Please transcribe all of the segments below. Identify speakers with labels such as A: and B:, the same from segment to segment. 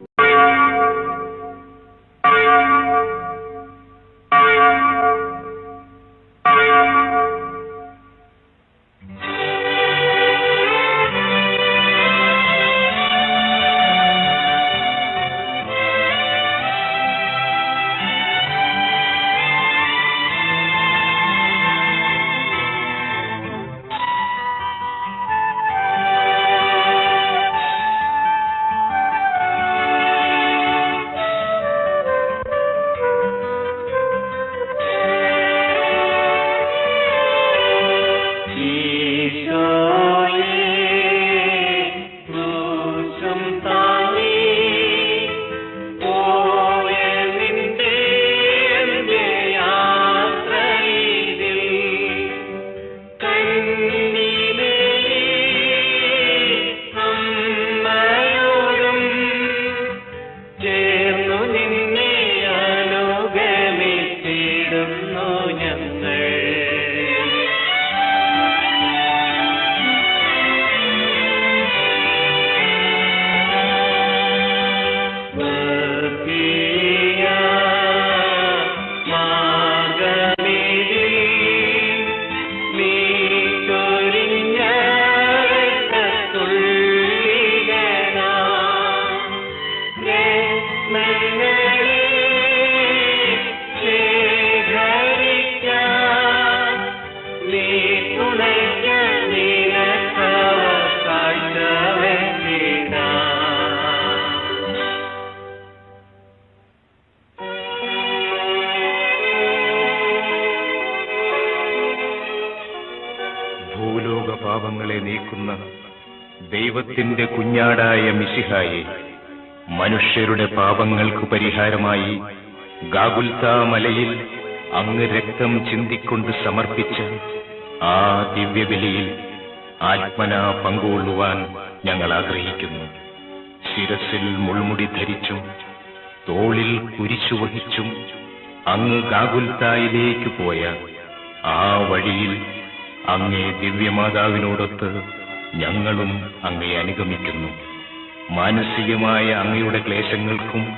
A: Thank you. കുഞ്ഞാടായ മനുഷ്യരുടെ പാപങ്ങൾക്ക് പരിഹാരമായി ഗാഗുൽതാ മലയിൽ അങ്ങ് രക്തം ചിന്തിക്കൊണ്ട് സമർപ്പിച്ച ആ ദിവ്യബലിയിൽ ആത്മന പങ്കുകൊള്ളുവാൻ ഞങ്ങൾ ആഗ്രഹിക്കുന്നു. ശിരസിൽ മുൾമുടി ധരിച്ചും തോളിൽ കുരിശു വഹിച്ചും അങ്ങ് ഗാഗുൽത്തായിലേക്ക് പോയ ആ വഴിയിൽ അങ്ങേ ദിവ്യമാതാവിനോടൊത്ത് ഞങ്ങളും അങ്ങയെ അനുഗമിക്കുന്നു. മാനസികമായ അങ്ങയുടെ ക്ലേശങ്ങൾക്കും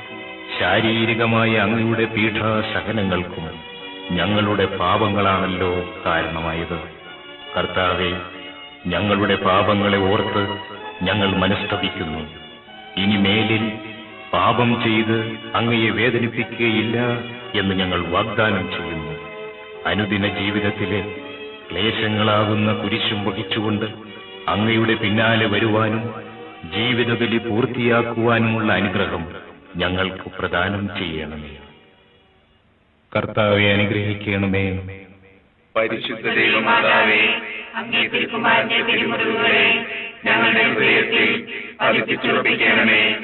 A: ശാരീരികമായ അങ്ങയുടെ പീഠാസഹനങ്ങൾക്കും ഞങ്ങളുടെ പാപങ്ങളാണല്ലോ കാരണമായത്. കർത്താവെ ഞങ്ങളുടെ പാപങ്ങളെ ഓർത്ത് ഞങ്ങൾ മനസ്തപിക്കുന്നു. ഇനി മേലിൽ പാപം ചെയ്ത് അങ്ങയെ വേദനിപ്പിക്കുകയില്ല എന്ന് ഞങ്ങൾ വാഗ്ദാനം ചെയ്യുന്നു. അനുദിന ജീവിതത്തിലെ ക്ലേശങ്ങളാകുന്ന കുരിശും വഹിച്ചുകൊണ്ട് അങ്ങയുടെ പിന്നാലെ വരുവാനും ജീവിതബലി പൂർത്തിയാക്കുവാനുമുള്ള അനുഗ്രഹം ഞങ്ങൾക്ക് പ്രദാനം ചെയ്യണമേ. കർത്താവെ അനുഗ്രഹിക്കണമേ.
B: പരിശുദ്ധ ദൈവമാതാവേ ഞങ്ങളുടെ ഹൃദയത്തിൽ പതിപ്പിച്ചുറപ്പിക്കണമേ.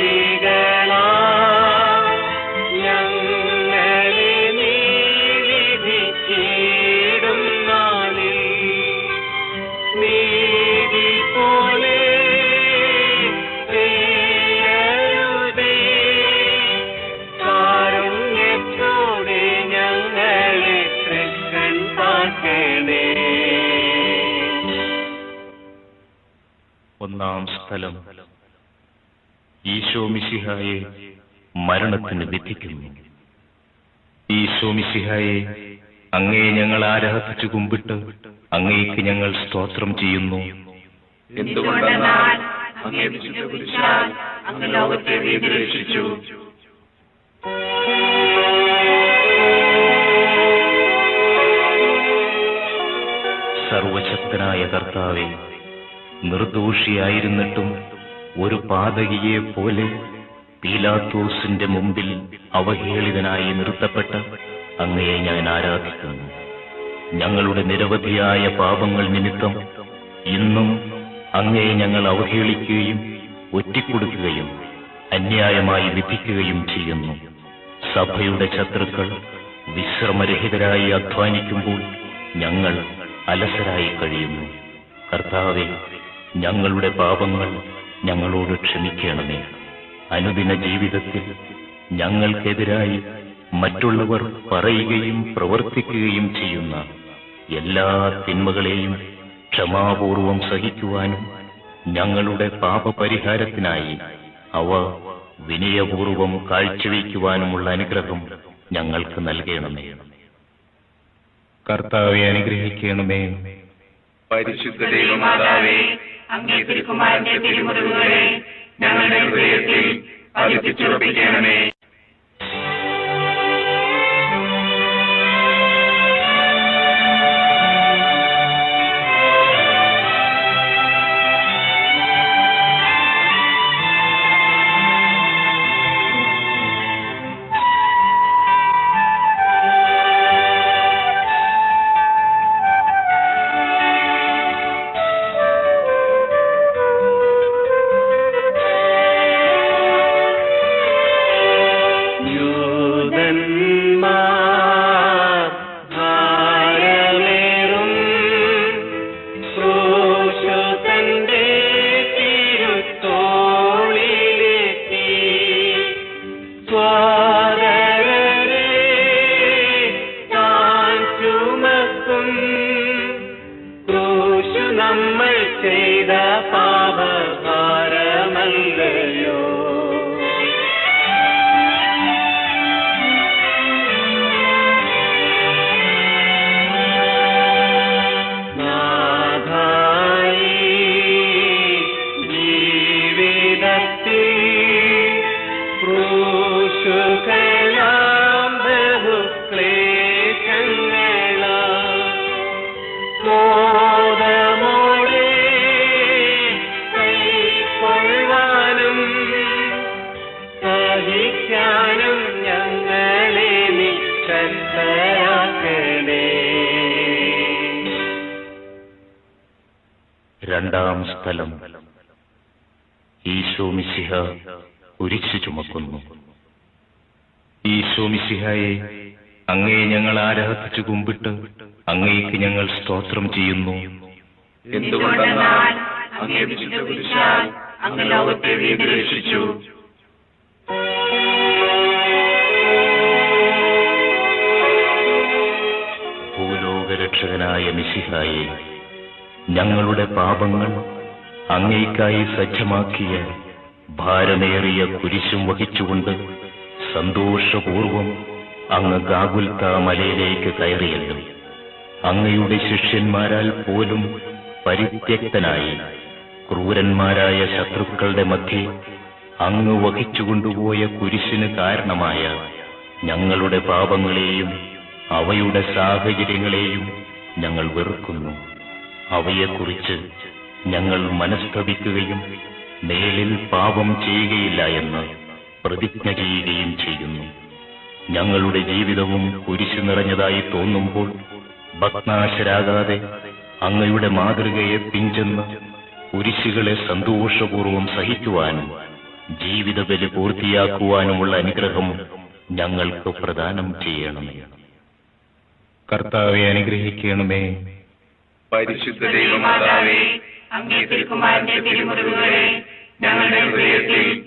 C: പാപികളാ ഞങ്ങളെ നീ വിധിച്ചിടും നാളിൽ നീതി പോലെ. കാരുണ്യത്തോടെ ഞങ്ങളെ തൃക്കൺ പാക്കണേ
A: ഒന്നാം സ്ഥലം ഈശോ മിശിഹായെ മരണത്തിന് വിധിക്കുന്നു. ഈശോമിശിഹായെ അങ്ങേ ഞങ്ങൾ ആരാധിച്ചു കുമ്പിട്ട് അങ്ങേക്ക് ഞങ്ങൾ സ്തോത്രം ചെയ്യുന്നു.
B: എന്തുകൊണ്ടെന്നാൽ അങ്ങേ വിശുദ്ധ കുരിശാൽ അങ്ങ് ലോകത്തെ വീതി രക്ഷിച്ചു
A: സർവശക്തനായ കർത്താവെ നിർദോഷിയായിരുന്നിട്ടും ഒരു പാതകിയെ പോലെ പീലാത്തോസിന്റെ മുമ്പിൽ അവഹേളിതനായി നിർത്തപ്പെട്ട അങ്ങയെ ഞാൻ ആരാധിക്കുന്നു. ഞങ്ങളുടെ നിരവധിയായ പാപങ്ങൾ നിമിത്തം ഇന്നും അങ്ങയെ ഞങ്ങൾ അവഹേളിക്കുകയും ഒറ്റിക്കൊടുക്കുകയും അന്യായമായി വിധിക്കുകയും ചെയ്യുന്നു. സഭയുടെ ശത്രുക്കൾ വിശ്രമരഹിതരായി അധ്വാനിക്കുമ്പോൾ ഞങ്ങൾ അലസരായി കഴിയുന്നു. കർത്താവെ ഞങ്ങളുടെ പാപങ്ങൾ ഞങ്ങളോട് ക്ഷമിക്കണമേ. അനുദിന ജീവിതത്തിൽ ഞങ്ങൾക്കെതിരായി മറ്റുള്ളവർ പറയുകയും പ്രവർത്തിക്കുകയും ചെയ്യുന്ന എല്ലാ തിന്മകളെയും ക്ഷമാപൂർവം സഹിക്കുവാനും ഞങ്ങളുടെ പാപപരിഹാരത്തിനായി അവ വിനയപൂർവം കാഴ്ചവെക്കുവാനുമുള്ള അനുഗ്രഹം ഞങ്ങൾക്ക് നൽകണമേ. കർത്താവെ അനുഗ്രഹിക്കണമേ.
B: പരിശുദ്ധ ദൈവമാതാവേ അങ്ങേ തിരുക്കുമാരന്റെ തിരുമുറിവുകളെ ഞങ്ങളുടെ ഹൃദയത്തിൽ പതിപ്പിച്ചുറപ്പിക്കണമേ.
A: ഈശോ അങ്ങയെ അങ്ങേ ഞങ്ങൾ ആരാധിച്ചു കുമ്പിട്ട് അങ്ങേക്ക് ഞങ്ങൾ സ്തോത്രം ചെയ്യുന്നു.
B: എന്തുകൊണ്ടെന്നാൽ അങ്ങേ വിശുദ്ധ കുരിശാൽ അങ്ങ് ലോകത്തെ വീതി രക്ഷിച്ചു
A: ഭൂലോകരക്ഷകനായ മിശിഹായി ഞങ്ങളുടെ പാപങ്ങൾ അങ്ങേക്കായി സജ്ജമാക്കിയ ഭാരമേറിയ കുരിശും വഹിച്ചുകൊണ്ട് സന്തോഷപൂർവം അങ്ങ് ഗാഗുൽത്ത മലയിലേക്ക് കയറിയല്ലോ അങ്ങയുടെ ശിഷ്യന്മാരാൽ പോലും പരിത്യക്തനായി ക്രൂരന്മാരായ ശത്രുക്കളുടെ മധ്യേ അങ്ങ് വഹിച്ചുകൊണ്ടുപോയ കുരിശിന് കാരണമായ ഞങ്ങളുടെ പാപങ്ങളെയും അവയുടെ സാഹചര്യങ്ങളെയും ഞങ്ങൾ വെറുക്കുന്നു. അവയെക്കുറിച്ച് ഞങ്ങൾ മനസ്തപിക്കുകയും മേലിൽ പാപം ചെയ്യുകയില്ല എന്ന് പ്രതിജ്ഞ ചെയ്യുകയും ചെയ്യുന്നു. ഞങ്ങളുടെ ജീവിതവും കുരിശു നിറഞ്ഞതായി തോന്നുമ്പോൾ ഭഗ്നാശരാകാതെ അങ്ങയുടെ മാതൃകയെ പിഞ്ചെന്ന് കുരിശുകളെ സന്തോഷപൂർവം സഹിക്കുവാനും ജീവിത ബലി പൂർത്തിയാക്കുവാനുമുള്ള അനുഗ്രഹം ഞങ്ങൾക്ക് പ്രദാനം ചെയ്യണമേ. കർത്താവെ അനുഗ്രഹിക്കണമേ.
B: പരിശുദ്ധ ദൈവമാതാവേ അങ്ങേ ഞങ്ങളുടെ ഹൃദയത്തിൽ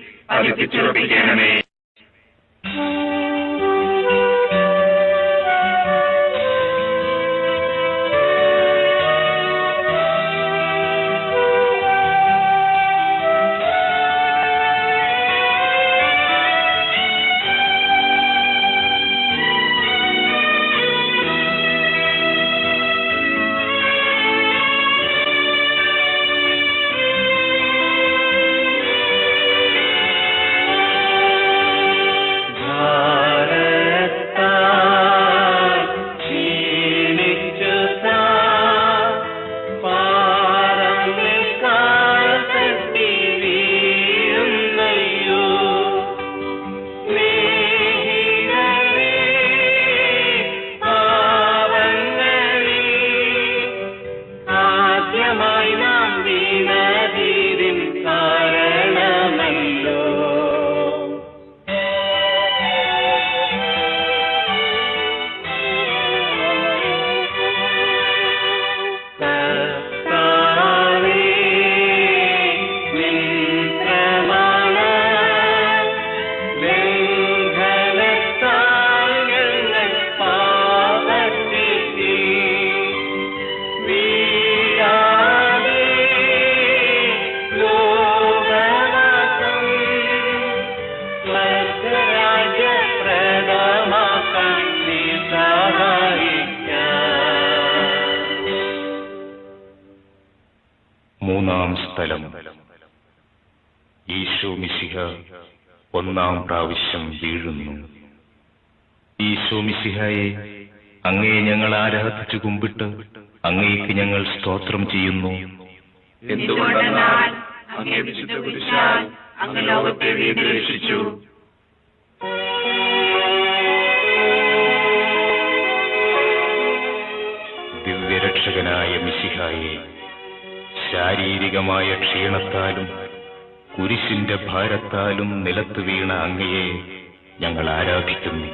A: മൂന്നാം സ്ഥലം. ഈശോ മിശിഹ ഒന്നാം പ്രാവശ്യം വീഴുന്നു. ഈശോ മിശിഹയെ അങ്ങയെ ഞങ്ങൾ ആരാധിച്ചു കുമ്പിട്ട് അങ്ങേക്ക് ഞങ്ങൾ സ്തോത്രം ചെയ്യുന്നു.
B: എന്തുകൊണ്ടെന്നാൽ അങ്ങേ വിശുദ്ധ കുരിശാൽ അങ്ങ് ലോകത്തെ വീണ്ടും രക്ഷിച്ചു.
A: ദിവ്യരക്ഷകനായ മിശിഹായെ ശാരീരികമായ ക്ഷീണത്താലും കുരിശിന്റെ ഭാരത്താലും നിലത്ത് വീണ അങ്ങയെ ഞങ്ങൾ ആരാധിക്കുന്നു.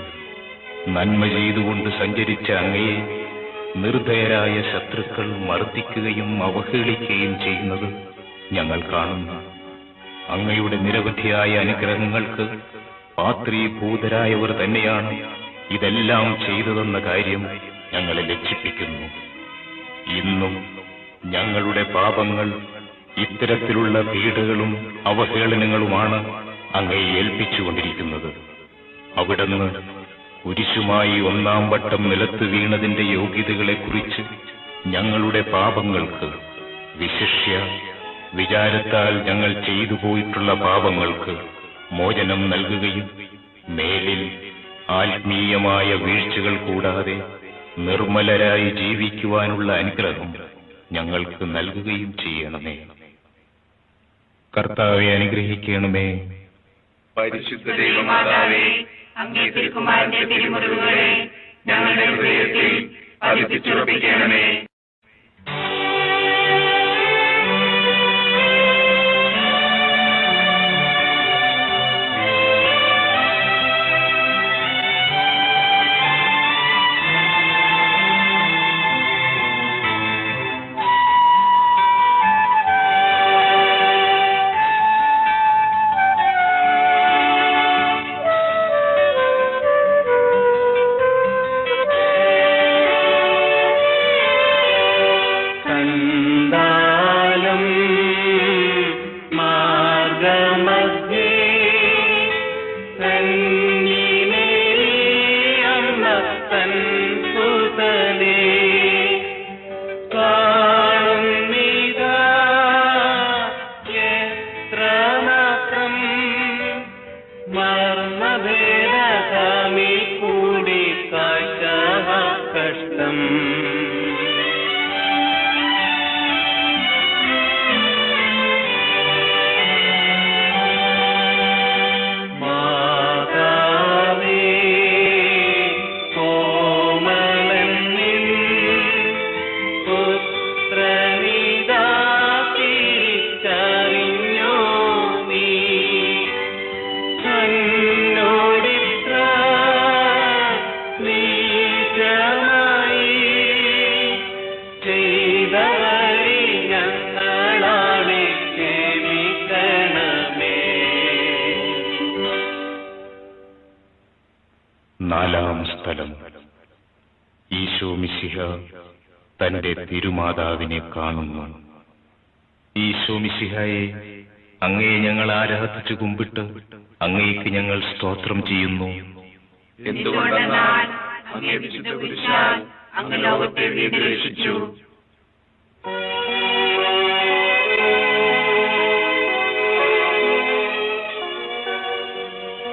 A: നന്മ ചെയ്തുകൊണ്ട് സഞ്ചരിച്ച അങ്ങയെ നിർദയരായ ശത്രുക്കൾ മർദ്ദിക്കുകയും അവഹേളിക്കുകയും ചെയ്യുന്നത് ഞങ്ങൾ കാണുന്നു. അങ്ങയുടെ നിരവധിയായ അനുഗ്രഹങ്ങൾക്ക് പാത്രീഭൂതരായവർ തന്നെയാണ് ഇതെല്ലാം ചെയ്തതെന്ന കാര്യം ഞങ്ങളെ ലക്ഷിപ്പിക്കുന്നു ഇന്നും ഞങ്ങളുടെ പാപങ്ങൾ ഇത്തരത്തിലുള്ള പീഡകളും അവഹേളനങ്ങളുമാണ് അങ്ങയെ ഏൽപ്പിച്ചുകൊണ്ടിരിക്കുന്നത്. അവിടുന്ന് കുരിശുമായി ഒന്നാം വട്ടം നിലത്ത് വീണതിന്റെ യോഗ്യതകളെക്കുറിച്ച് ഞങ്ങളുടെ പാപങ്ങൾക്ക് വിശിഷ്യ വിചാരത്താൽ ഞങ്ങൾ ചെയ്തു പോയിട്ടുള്ള പാപങ്ങൾക്ക് മോചനം നൽകുകയും മേലിൽ ആത്മീയമായ വീഴ്ചകൾ കൂടാതെ നിർമ്മലരായി ജീവിക്കുവാനുള്ള അനുഗ്രഹം ഞങ്ങൾക്ക് നൽകുകയും ചെയ്യണമേ. കർത്താവെ അനുഗ്രഹിക്കണമേ.
B: പരിശുദ്ധ ദൈവമാതാവേ അങ്ങേ തിരുക്കുമാരന്റെ തിരുമുറിവുകളെ ഞങ്ങളുടെ ഹൃദയത്തിൽ പതിപ്പിച്ചുറപ്പിക്കണമേ.
A: തന്റെ തിരുമാതാവിനെ കാണുന്നു. ഈ മിശിഹയെ അങ്ങയെ ഞങ്ങൾ ആരാധിച്ചു കുമ്പിട്ട് അങ്ങേക്ക് ഞങ്ങൾ സ്തോത്രം ചെയ്യുന്നു.
B: എന്തുകൊണ്ടെന്നാൽ അങ്ങേ വിശുദ്ധ കുരിശാൽ അങ്ങ് ലോകത്തെ വീണ്ടും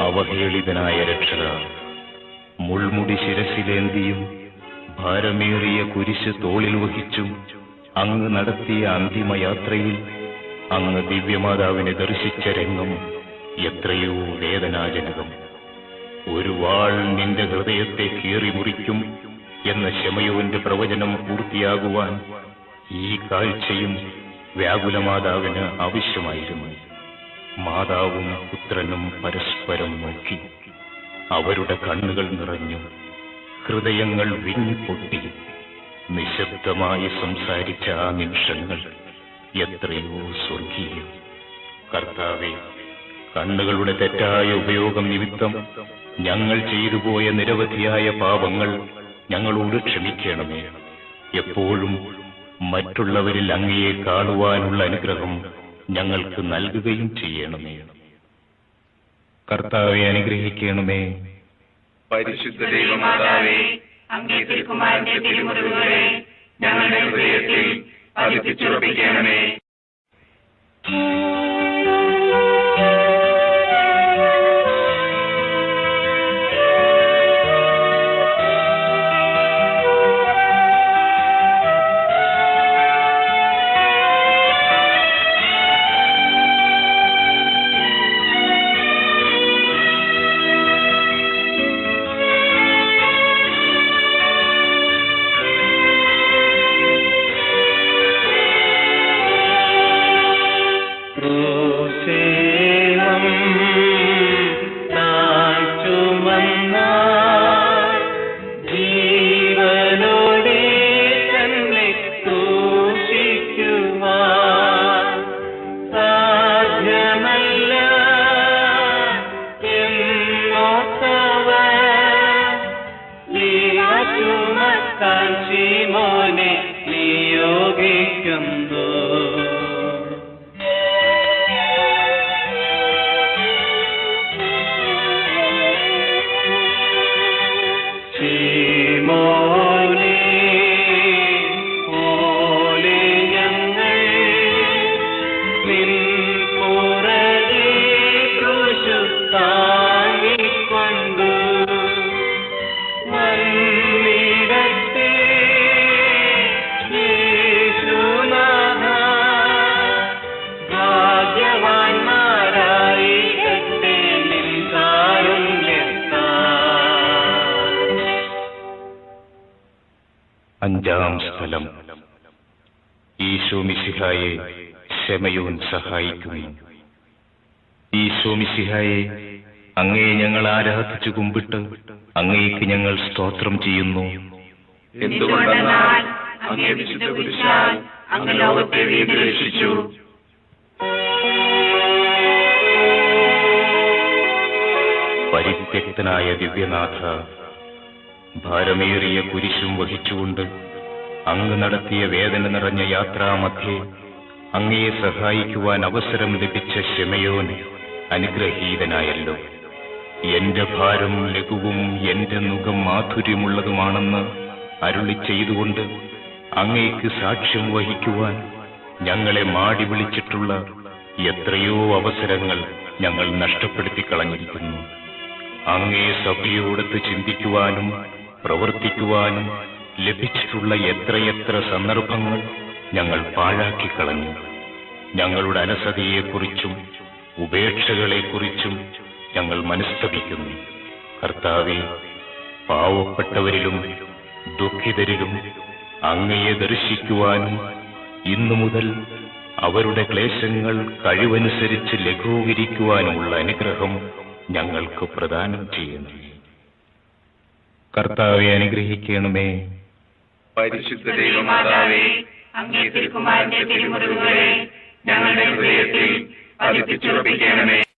A: അവഹേളിതനായ രക്ഷക മുൾമുടി ശിരസിലേന്തിയും ഭാരമേറിയ കുരിശ് തോളിൽ വഹിച്ചും. അങ്ങ് നടത്തിയ അന്തിമയാത്രയിൽ അങ്ങ് ദിവ്യമാതാവിനെ ദർശിച്ച രംഗം എത്രയോ വേദനാജനകം. ഒരു വാൾ നിന്റെ ഹൃദയത്തെ കീറി മുറിക്കും എന്ന ശമയോന്റെ പ്രവചനം പൂർത്തിയാകുവാൻ ഈ കാഴ്ചയും വ്യാകുലമാതാവിന് ആവശ്യമായിരുന്നു. മാതാവും പുത്രനും പരസ്പരം നോക്കി. അവരുടെ കണ്ണുകൾ നിറഞ്ഞു. ഹൃദയങ്ങൾ വിങ്ങിപ്പൊട്ടി നിശബ്ദമായി സംസാരിച്ച ആ നിമിഷങ്ങൾ എത്രയോ സ്വർഗീയം. കർത്താവെ കണ്ണുകളുടെ തെറ്റായ ഉപയോഗം നിമിത്തം ഞങ്ങൾ ചെയ്തു പോയ നിരവധിയായ പാപങ്ങൾ ഞങ്ങളോട് ക്ഷമിക്കണമേ. എപ്പോഴും മറ്റുള്ളവരിൽ അങ്ങയെ കാണുവാനുള്ള അനുഗ്രഹം ഞങ്ങൾക്ക് നൽകുകയും ചെയ്യണമേ. കർത്താവെ അനുഗ്രഹിക്കണമേ.
B: പരിശുദ്ധ ദൈവമാതാവേ അങ്ങേ തിരുക്കുമാരന്റെ തിരുമുറിവുകളെ ഞങ്ങളുടെ ഹൃദയത്തിൽ പതിപ്പിച്ചുറപ്പിക്കണമേ.
A: മിശിഹായെ അങ്ങയെ ഞങ്ങൾ ആരാധിച്ചു കുമ്പിട്ട് അങ്ങേക്ക് ഞങ്ങൾ സ്തോത്രം ചെയ്യുന്നു.
B: എന്തുകൊണ്ടെന്നാൽ അങ്ങേ വിശുദ്ധ കുരിശാൽ അങ്ങ് ലോകത്തെ വീണ്ടും രക്ഷിച്ചു
A: പരിത്യക്തനായ ദിവ്യനാഥ ഭാരമേറിയ കുരിശും വഹിച്ചുകൊണ്ട് അങ്ങ് നടത്തിയ വേദന നിറഞ്ഞ യാത്രാമധ്യേ അങ്ങയെ സഹായിക്കുവാൻ അവസരം ലഭിച്ച ശമയോൻ അനുഗ്രഹീതനായല്ലോ. എന്റെ ഭാരം ലഘുവും എന്റെ മുഖം മാധുര്യമുള്ളതുമാണെന്ന് അരുളി ചെയ്തുകൊണ്ട് അങ്ങേക്ക് സാക്ഷ്യം വഹിക്കുവാൻ ഞങ്ങളെ മാടി വിളിച്ചിട്ടുള്ള എത്രയോ അവസരങ്ങൾ ഞങ്ങൾ നഷ്ടപ്പെടുത്തി കളഞ്ഞിരിക്കുന്നു അങ്ങേ സഭയോടത്ത് ചിന്തിക്കുവാനും പ്രവർത്തിക്കുവാനും ലഭിച്ചിട്ടുള്ള എത്രയെത്ര സന്ദർഭങ്ങൾ ഞങ്ങൾ പാഴാക്കി കളഞ്ഞു ഞങ്ങളുടെ അലസതയെക്കുറിച്ചും ഉപേക്ഷകളെക്കുറിച്ചും ഞങ്ങൾ മനസ്തപിക്കുന്നു. കർത്താവെ പാവപ്പെട്ടവരിലും ദുഃഖിതരിലും അങ്ങയെ ദർശിക്കുവാനും ഇന്നു മുതൽ അവരുടെ ക്ലേശങ്ങൾ കഴിവനുസരിച്ച് ലഘൂകരിക്കുവാനുമുള്ള അനുഗ്രഹം ഞങ്ങൾക്ക് പ്രദാനം ചെയ്യുന്നു. കർത്താവെ അനുഗ്രഹിക്കണമേ.
B: പരിശുദ്ധ ദൈവമാതാവേ ഞങ്ങളുടെ ഹൃദയത്തിൽ പതിപ്പിച്ചുറപ്പിക്കണമേ
C: സ്വർഗീയ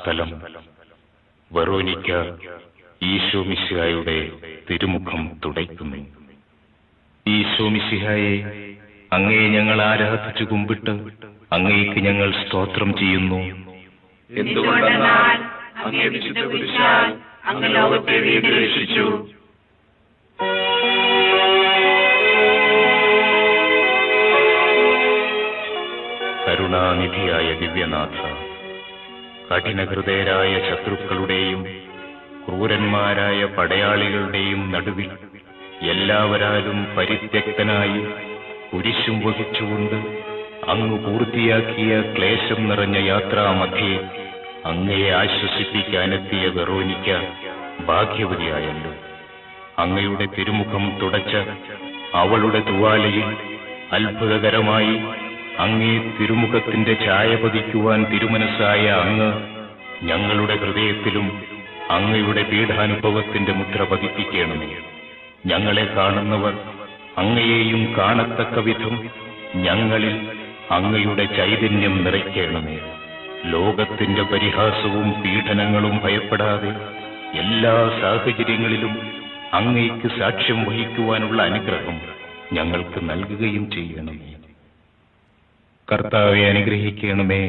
A: സ്ഥലം. വെറോനിക്ക ഈശോ മിശിഹായുടെ തിരുമുഖം തുടയ്ക്കുന്നു. ഈശോ മിശിഹായെ അങ്ങയെ ഞങ്ങൾ ആരാധിച്ചു കുമ്പിട്ട് അങ്ങേക്ക് ഞങ്ങൾ സ്തോത്രം ചെയ്യുന്നു.
B: എന്തുകൊണ്ടെന്നാൽ അങ്ങേ വിശുദ്ധ കുരിശാൽ അങ്ങ് ലോകത്തെ വീണ്ടും രക്ഷിച്ചു
A: കരുണാനിധിയായ ദിവ്യനാഥ കഠിനഹൃദയരായ ശത്രുക്കളുടെയും ക്രൂരന്മാരായ പടയാളികളുടെയും നടുവിൽ എല്ലാവരാലും പരിത്യക്തനായി കുരിശും വഹിച്ചുകൊണ്ട് അങ്ങ് പൂർത്തിയാക്കിയ ക്ലേശം നിറഞ്ഞ യാത്രാമധ്യേ അങ്ങയെ ആശ്വസിപ്പിക്കാനെത്തിയ വെറോനിക്ക ഭാഗ്യവതിയായല്ലോ. അങ്ങയുടെ തിരുമുഖം തുടച്ച അവളുടെ തുവാലയിൽ അത്ഭുതകരമായി അങ്ങേ തിരുമുഖത്തിന്റെ ഛായ പതിക്കുവാൻ തിരുമനസ്സായ അങ്ങ് ഞങ്ങളുടെ ഹൃദയത്തിലും അങ്ങയുടെ പീഠാനുഭവത്തിന്റെ മുദ്ര പതിപ്പിക്കണമേ. ഞങ്ങളെ കാണുന്നവർ അങ്ങയെയും കാണത്തക്ക വിധം ഞങ്ങളിൽ അങ്ങയുടെ ചൈതന്യം നിറയ്ക്കണമേ. ലോകത്തിന്റെ പരിഹാസവും പീഡനങ്ങളും ഭയപ്പെടാതെ എല്ലാ സാഹചര്യങ്ങളിലും അങ്ങയ്ക്ക് സാക്ഷ്യം വഹിക്കുവാനുള്ള അനുഗ്രഹം ഞങ്ങൾക്ക് നൽകുകയും ചെയ്യണമേ. കർത്താവെ അനുഗ്രഹിക്കണമേ.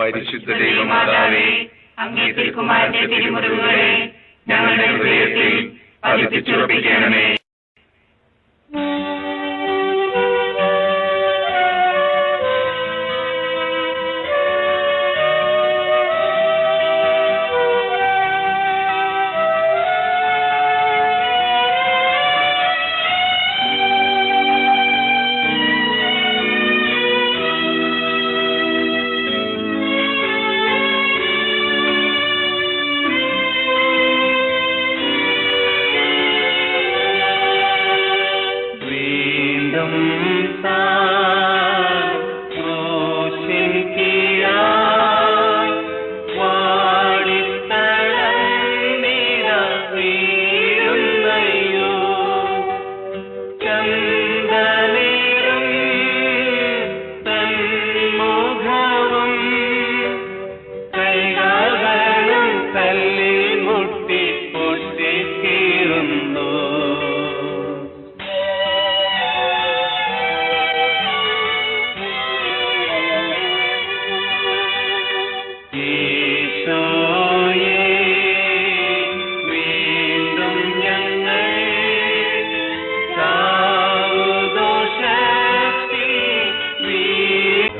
B: പരിശുദ്ധ ദൈവമാതാവേ ഞങ്ങളുടെ ഹൃദയത്തിൽ പതിപ്പിച്ചുറപ്പിക്കണമേ.